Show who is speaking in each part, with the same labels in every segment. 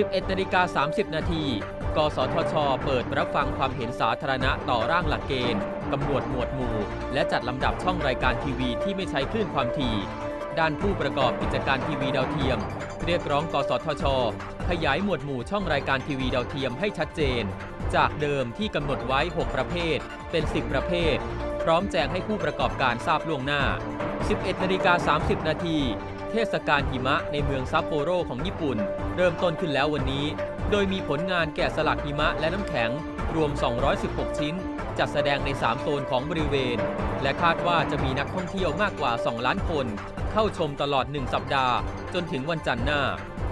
Speaker 1: 11นาฬิกา30 นาที กสทช เปิดรับฟังความเห็นสาธารณะต่อร่างหลักเกณฑ์กำหนดหมวดหมู่ และจัดลำดับช่องรายการทีวีที่ไม่ใช้คลื่นความถี่ ด้านผู้ประกอบกิจการทีวีดาวเทียม เรียกร้องกสทช ขยายหมวดหมู่ช่องรายการทีวีดาวเทียมให้ชัดเจน จากเดิมที่กำหนดไว้ 6 ประเภท เป็น 10 ประเภท พร้อมแจ้งให้ผู้ประกอบการทราบล่วงหน้า 11นาฬิกา30 นาที เทศกาลหิมะในเมืองซัปโปโรของญี่ปุ่น เริ่มต้นขึ้นแล้ววันนี้ โดยมีผลงานแกะสลักหิมะและน้ำแข็ง รวม 216 ชิ้น จัดแสดงใน 3 โซนของบริเวณ และคาดว่าจะมีนักท่องเที่ยวมากกว่า 2 ล้านคน เข้าชมตลอด 1 สัปดาห์ จนถึงวันจันทร์หน้า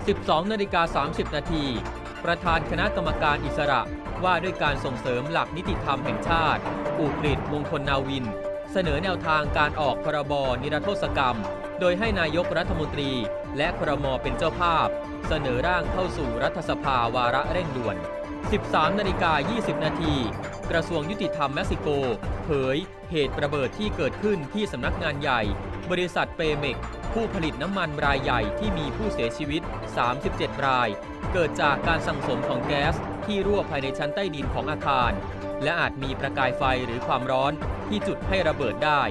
Speaker 1: 12นาฬิกา30 นาทีประธานคณะกรรมการอิสระว่าด้วยการส่งเสริมหลักนิติธรรมแห่งชาติอุกฤษมงคลนาวิน เสนอแนวทางการออกพรบนิรโทษกรรม โดยให้นายกรัฐมนตรี และครมเป็นเจ้าภาพ เสนอร่างเข้าสู่รัฐสภาวาระเร่งด่วน 13นาฬิกา20 นาที กระทรวงยุติธรรมเม็กซิโก เผยเหตุระเบิดที่เกิดขึ้นที่สำนักงานใหญ่ บริษัทเปเมก ผู้ผลิตน้ำมันรายใหญ่ที่มีผู้เสียชีวิต 37 ราย เกิดจากการสั่งสมของแก๊สที่รั่วภายในชั้นใต้ดินของอาคาร และอาจมีประกายไฟหรือความร้อนที่จุดให้ระเบิดได้